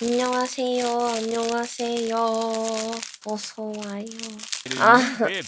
안녕하세요. 안녕하세요. 어서 와요. 아. 네.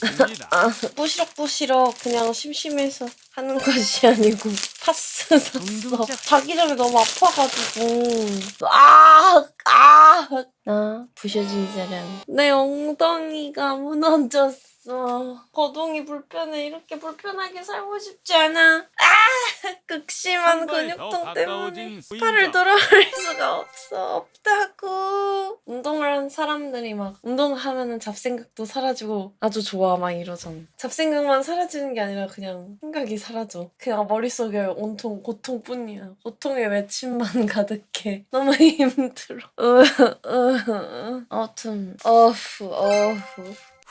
아, 부시럭부시럭 그냥 심심해서 하는 것이 아니고 파스 샀어. 자기 전에 너무 아파가지고. 아, 아. 나 부셔진 사람. 내 엉덩이가 무너졌어. 거동이 불편해. 이렇게 불편하게 살고 싶지 않아. 아, 극심한 근육통 때문에. 팔을 들어올 수가 없어 없다고 운동을 한 사람들이 막 운동하면은 잡생각도 사라지고 아주 좋아 막 이러잖아 잡생각만 사라지는 게 아니라 그냥 생각이 사라져 그냥 머릿속에 온통 고통뿐이야 고통의 외침만 가득해 너무 힘들어 으, 으, 으. 아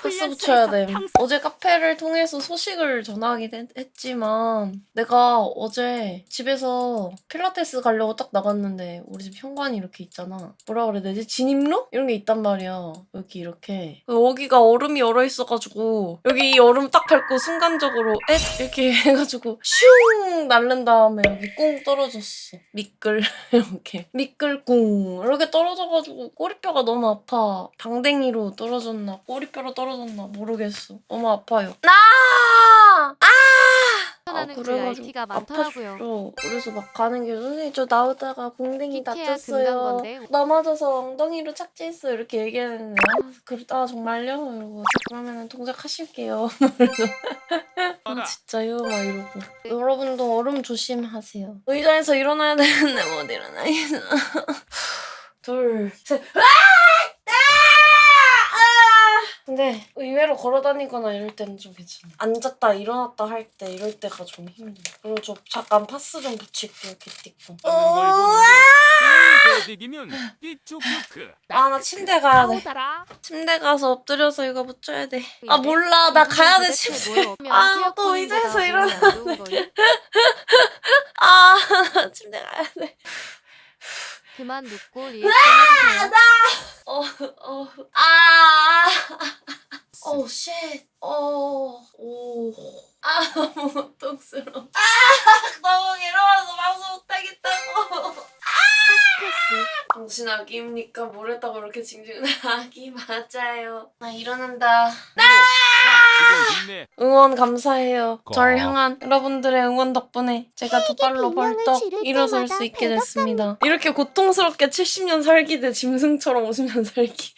파스 붙여야 돼. 어제 카페를 통해서 소식을 전하긴 했, 했지만 내가 어제 집에서 필라테스 가려고 딱 나갔는데 우리 집 현관이 이렇게 있잖아. 뭐라 그래야 되지? 진입로? 이런 게 있단 말이야. 여기 이렇게. 여기가 얼음이 얼어 있어가지고 여기 이 얼음 딱 밟고 순간적으로 엣 이렇게 해가지고 슝 날른 다음에 여기 꽁 떨어졌어. 미끌 이렇게 미끌 꿍 이렇게 떨어져가지고 꼬리뼈가 너무 아파. 방댕이로 떨어졌나 꼬리뼈로 떨어 졌나 모르겠어. 너무 아파요. 나! 아! 하는 그 그래가지고 많더라고요. 아팠어. 그래서 막 가는 길 선생님 저 나오다가 공댕이 다쳤어요. 금강건데. 넘어져서 엉덩이로 착지했어 이렇게 얘기했는데 아, 그러다 정말요? 이러고 그러면은 동작 하실게요. 아 진짜요? 막 이러고 네. 여러분도 얼음 조심하세요. 의자에서 일어나야 되는데 못 일어나. 둘, 셋. 아! 아! 아! 근데 의외로 걸어다니거나 이럴 때는 좀 괜찮아. 앉았다 일어났다 할 때 이럴 때가 좀 힘들어. 그리고 저 잠깐 파스 좀 붙일게요 기띠고. 하는 걸 보는데 개디기면 이쪽 그아나 침대 가야 돼. 침대 가서 엎드려서 이거 붙여야 돼. 아 몰라 나 가야 돼 침대. 아, 또 의자에서 일어나. 아 침대 가야 돼. 그만 눕고 리액션 해주세요. 어, 어, 아, 오, 쉣, 어, 오, 아, 너무 고통스러워. 아, 너무 일어나서 방송 못하겠다고. 스트레스. 당신 아기입니까? 뭘 했다고 이렇게 징징 아기 맞아요. 나 일어난다. 응원 감사해요. 거. 절 향한 여러분들의 응원 덕분에 제가 두 발로 벌떡 일어설 수 있게 됐습니다. 이렇게 고통스럽게 70년 살기 대 짐승처럼 50년 살기.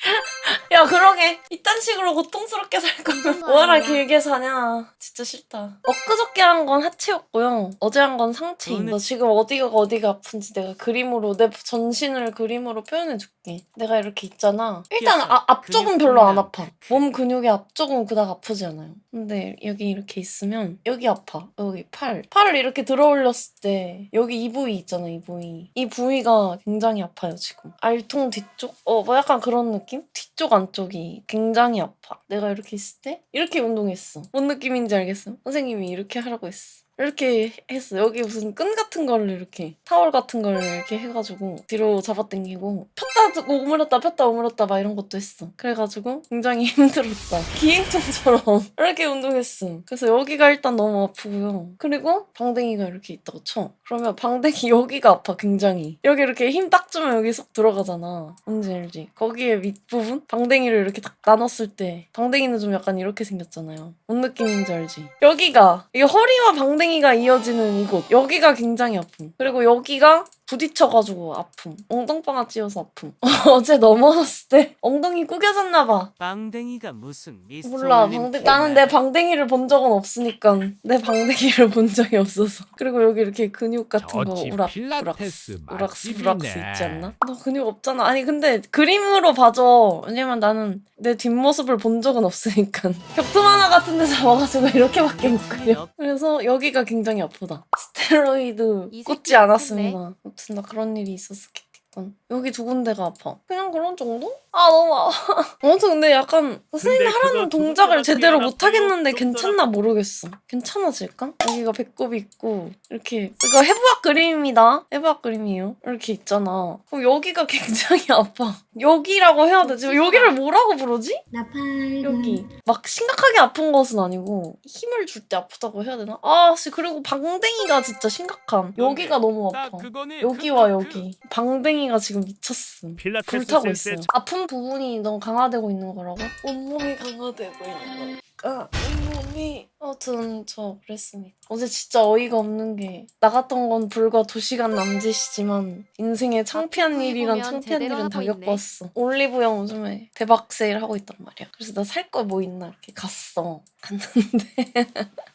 야 그러게 이딴 식으로 고통스럽게 살 거면 뭐하라 길게 사냐. 진짜 싫다. 엊그저께 한 건 하체였고요. 어제 한 건. 오늘- 너 지금 어디가 어디가 아픈지 내가 그림으로 내 전신을 그림으로 표현해줄게. 내가 이렇게 있잖아. 일단 아, 앞쪽은 별로 안 아파. 몸 근육의 앞쪽은 그닥 아프지 않아요. 근데 여기 이렇게 있으면 여기 아파. 여기 팔. 팔을 이렇게 들어 올렸을 때 여기 이 부위 있잖아, 이 부위. 이 부위가 굉장히 아파요, 지금. 알통 뒤쪽? 어, 뭐 약간 그런 느낌? 뒤쪽 안쪽이 굉장히 아파. 내가 이렇게 있을 때 이렇게 운동했어. 뭔 느낌인지 알겠어? 선생님이 이렇게 하라고 했어. 이렇게 했어. 여기 무슨 끈 같은 거를 이렇게 타월 같은 거를 이렇게 해가지고 뒤로 잡아당기고 폈다 오므렸다 폈다 오므렸다 막 이런 것도 했어. 그래가지고 굉장히 힘들었다. 기행성처럼 이렇게 운동했어. 그래서 여기가 일단 너무 아프고요. 그리고 방댕이가 이렇게 있다고 쳐. 그러면 방댕이 여기가 아파 굉장히. 여기 이렇게 힘 딱 주면 여기 쏙 들어가잖아. 뭔지 알지? 거기에 밑부분? 방댕이를 이렇게 딱 나눴을 때 방댕이는 좀 약간 이렇게 생겼잖아요. 뭔 느낌인지 알지? 여기가 이게 허리와 방댕이 가 이어지는 이곳 여기가 굉장히 아픔. 그리고 여기가 부딪혀가지고 아픔. 엉덩방아 찧어서 아픔. 어제 넘어졌을 때 엉덩이 구겨졌나 봐. 빵댕이가 무슨 미스터 몰라 올림픽 방댕 나는 내 방댕이를 본 적은 없으니까 내 방댕이를 본 적이 없어서 그리고 여기 이렇게 근육 같은 거 저집 우락 필라테스 우락스 우락스 맛집이네. 우락스 있지 않나? 너 근육 없잖아 아니 근데 그림으로 봐줘 왜냐면 나는 내 뒷모습을 본 적은 없으니까 격투 만화 같은 데서 와가지고 이렇게밖에 못 그려 그래서 여기가 굉장히 아프다 스테로이드 이 꽂지 않았습니다 아무튼 나 그런 일이 있었어 기티콘 여기 두 군데가 아파 그냥 그런 정도? 아 너무 아파 아무튼 근데 약간 선생님이 근데 하라는 그거 동작을 좀 제대로 좀못 하겠는데 좀 괜찮나 모르겠어. 괜찮아질까? 여기가 배꼽이 있고 이렇게 이거 해부학 그림입니다. 해부학 그림이에요. 이렇게 있잖아. 그럼 여기가 굉장히 아파. 여기라고 해야 되지? 여기를 뭐라고 부르지? 나팔 여기 막 심각하게 아픈 것은 아니고 힘을 줄 때 아프다고 해야 되나? 아씨 그리고 방댕이가 진짜 심각함. 여기가 너무 딱 아파. 여기와 그, 그, 여기 방댕이 엉덩이가 지금 미쳤어. 필라테스 불타고 센스의 있어요. 아픈 부분이 너무 강화되고 있는 거라고? 온몸이 강화되고 있는 거니까 온몸이 아무튼 저 그랬습니다. 어제 진짜 어이가 없는 게 나갔던 건 불과 2시간 남짓이지만 인생에 창피한 앞으로 일이란 보면 창피한 제대로 일은 다 하고 있네. 겪었어. 올리브영 요즘에 대박 세일 하고 있단 말이야. 그래서 나 살 거 뭐 있나 이렇게 갔어. 갔는데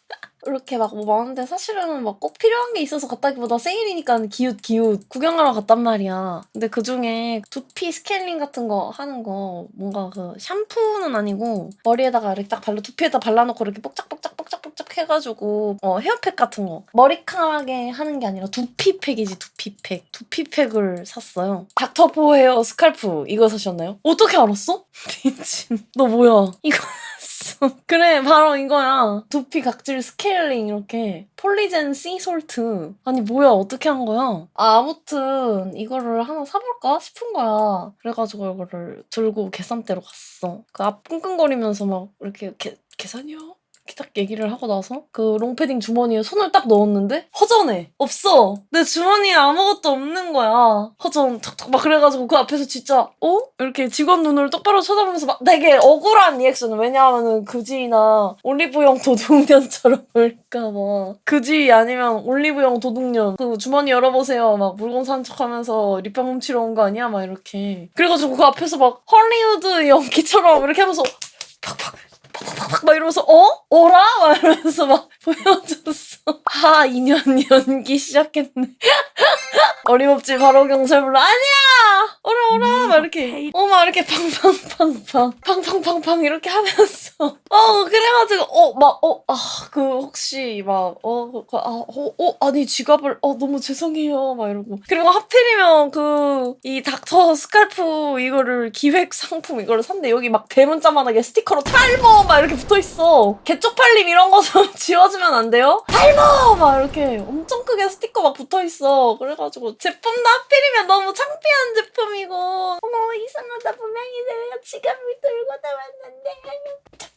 이렇게 막 뭐 많은데 사실은 막 꼭 필요한 게 있어서 갔다기보다 세일이니까 기웃 기웃 구경하러 갔단 말이야. 근데 그 중에 두피 스케일링 같은 거 하는 거 뭔가 그 샴푸는 아니고 머리에다가 이렇게 딱 발라 두피에다 발라놓고 이렇게 뽁짝뽁짝 해가지고 어 헤어팩 같은 거 머리카락에 하는 게 아니라 두피팩이지 두피팩 두피팩을 샀어요. 닥터포 헤어 스칼프 이거 사셨나요? 어떻게 알았어? 미친 너 뭐야 이거. 그래 바로 이거야 두피 각질 스케일링 이렇게 폴리젠 씨 솔트 아니 뭐야 어떻게 한 거야 아, 아무튼 이거를 하나 사볼까 싶은 거야 그래가지고 이거를 들고 계산대로 갔어 그 앞 끙끙거리면서 막 이렇게 계, 계산이요? 딱 얘기를 하고 나서 그 롱패딩 주머니에 손을 딱 넣었는데 허전해. 없어. 내 주머니에 아무것도 없는 거야. 허전. 탁탁 막 그래가지고 그 앞에서 진짜 어? 이렇게 직원 눈을 똑바로 쳐다보면서 막 되게 억울한 리액션을. 왜냐하면은 그지나 올리브영 도둑년처럼 보일까봐. 그지 아니면 올리브영 도둑년. 그 주머니 열어보세요. 막 물건 사는 척하면서 립밤 훔치러 온 거 아니야? 막 이렇게. 그래가지고 그 앞에서 막 헐리우드 연기처럼 이렇게 하면서 팍팍 팍팍팍 막 이러면서 어? 어라? 막 이러면서 막 보여줬어. 아 2년 연기 시작했네. 어림없지 바로 경찰 불러 아니야! 어라 어라! 막 이렇게. 어 막 이렇게 팡팡팡팡. 팡팡팡팡 이렇게 하면서. 어 그래가지고 어 막 어 아 그 혹시 막어아어 어, 어, 아니 지갑을 어 너무 죄송해요. 막 이러고. 그리고 하필이면 그 이 닥터 스칼프 이거를 기획 상품 이거를 샀는데 여기 막 대문자만하게 스티커로 탈모! 막 이렇게 붙어 있어. 개쪽팔림 이런 거 좀 지워주 면 안 돼요? 탈모! 막 이렇게 엄청 크게 스티커 막 붙어 있어. 그래가지고 제품도 하필이면 너무 창피한 제품이고. 어머 이상하다. 분명히 내가 지갑을 들고 나왔는데.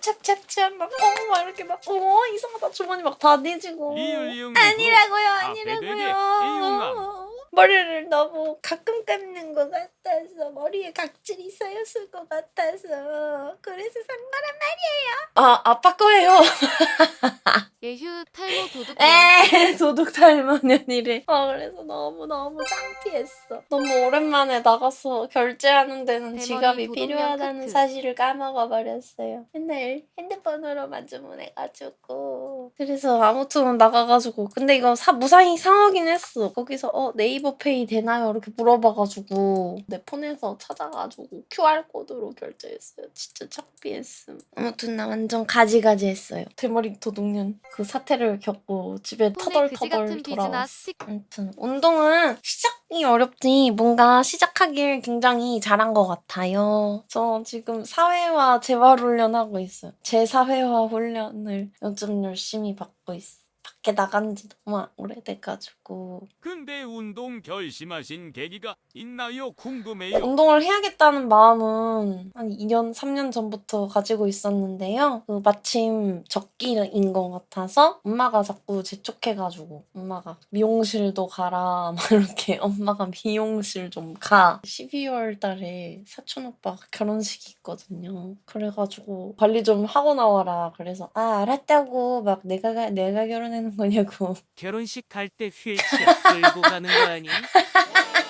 찹찹찹찹 막어막 이렇게 막 어머 이상하다. 주머니 막 다 뒤지고. 이응 아니라고요 앞에 되게 아니라고요 머리를 너무 가끔 감는 것 같아서 머리에 각질이 쌓였을 것 같아서 그래서 산 거란 말이에요 아 아빠 거예요 예휴 탈모 도둑. 에 도둑 탈모년이래. 아 그래서 너무 너무 창피했어. 너무 오랜만에 나가서 결제하는 데는 대머리 지갑이 필요하다는 크크. 사실을 까먹어 버렸어요. 맨날 핸드폰으로만 주문해가지고. 그래서 아무튼 나가가지고 근데 이거 사 무사히 상하긴 했어. 거기서 어 네이버 페이 되나요? 이렇게 물어봐가지고 내 폰에서 찾아가지고 QR 코드로 결제했어요. 진짜 창피했음. 아무튼 나 완전 가지가지 했어요. 대머리 도둑년 그 사태를 겪고 집에 터덜터덜 돌아왔어. 아무튼 운동은 시작 이 어렵지 뭔가 시작하길 굉장히 잘한 것 같아요. 저 지금 사회화 재활 훈련하고 있어요. 제 사회화 훈련을 요즘 열심히 받고 있어. 밖에 나간 지 너무 오래돼가지고 근데 운동 결심하신 계기가 있나요? 궁금해요. 운동을 해야겠다는 마음은 한 2년, 3년 전부터 가지고 있었는데요. 그 마침 적기인 것 같아서 엄마가 자꾸 재촉해가지고 엄마가 미용실도 가라 막 이렇게 엄마가 미용실 좀 가. 12월 달에 사촌 오빠 결혼식이 있거든요. 그래가지고 관리 좀 하고 나와라. 그래서 아 알았다고 막 내가 가- 내가 결혼하는 거냐고 결혼식 갈 때 휠체어 끌고 가는 거 아니?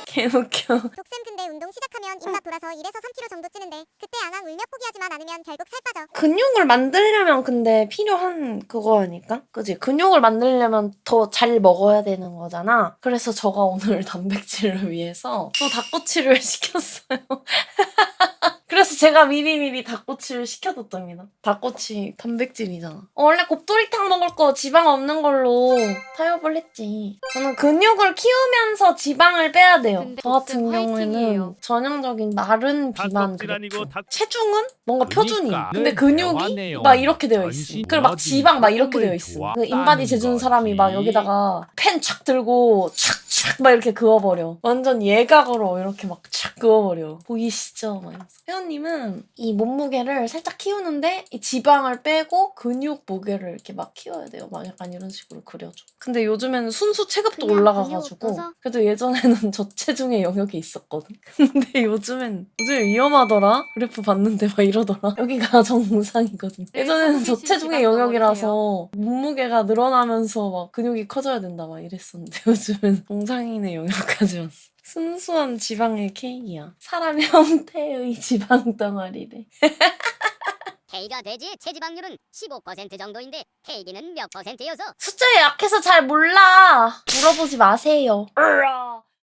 개웃겨. 독쌤 근데 운동 시작하면 입맛 돌아서 1에서 3kg 정도 찌는데 그때 안 한 울며 포기하지만 않으면 결국 살 빠져 근육을 만들려면 근데 필요한 그거 아닐까? 그지? 근육을 만들려면 더 잘 먹어야 되는 거잖아. 그래서 저가 오늘 단백질을 위해서 또 닭꼬치를 시켰어요. 그래서 제가 미리미리 닭꼬치를 시켜뒀답니다. 닭꼬치 단백질이잖아. 어, 원래 곱돌이탕 먹을 거 지방 없는 걸로 타협을 했지. 저는 근육을 키우면서 지방을 빼야 돼요. 근데 저 같은 경우에는 화이팅이에요. 전형적인 마른 비만 닭껍질 아니고 그래프. 닭- 체중은 뭔가 표준이. 그러니까. 근데 네, 근육이 대화네요. 막 이렇게 되어 있어. 전신 그리고 막 어디 지방 막 이렇게 되어 있어. 그 좋았다는 인바디 재주는 사람이 막 거지. 여기다가 펜 착 들고 착 촥막 이렇게 그어버려. 완전 예각으로 이렇게 막촥 그어버려. 보이시죠? 막 이러면서. 회원님은 이 몸무게를 살짝 키우는데 이 지방을 빼고 근육 무게를 이렇게 막 키워야 돼요. 막 약간 이런 식으로 그려줘. 근데 요즘에는 순수 체급도 그냥 올라가가지고 근육 없어서? 그래도 예전에는 저체중의 영역이 있었거든. 근데 요즘엔 요즘 위험하더라. 그래프 봤는데 막 이러더라. 여기가 정상이거든. 예전에는 한국인 저체중의 영역이라서 몸무게가 늘어나면서 막 근육이 커져야 된다 막 이랬었는데 요즘은 정상 인의 영역까지 왔어. 순수한 지방의 케이크야. 사람 형태의 지방 덩어리래. K가 돼지의 체지방률은 15% 정도인데 케이크는 몇 퍼센트여서 숫자에 약해서 잘 몰라. 물어보지 마세요. 으아.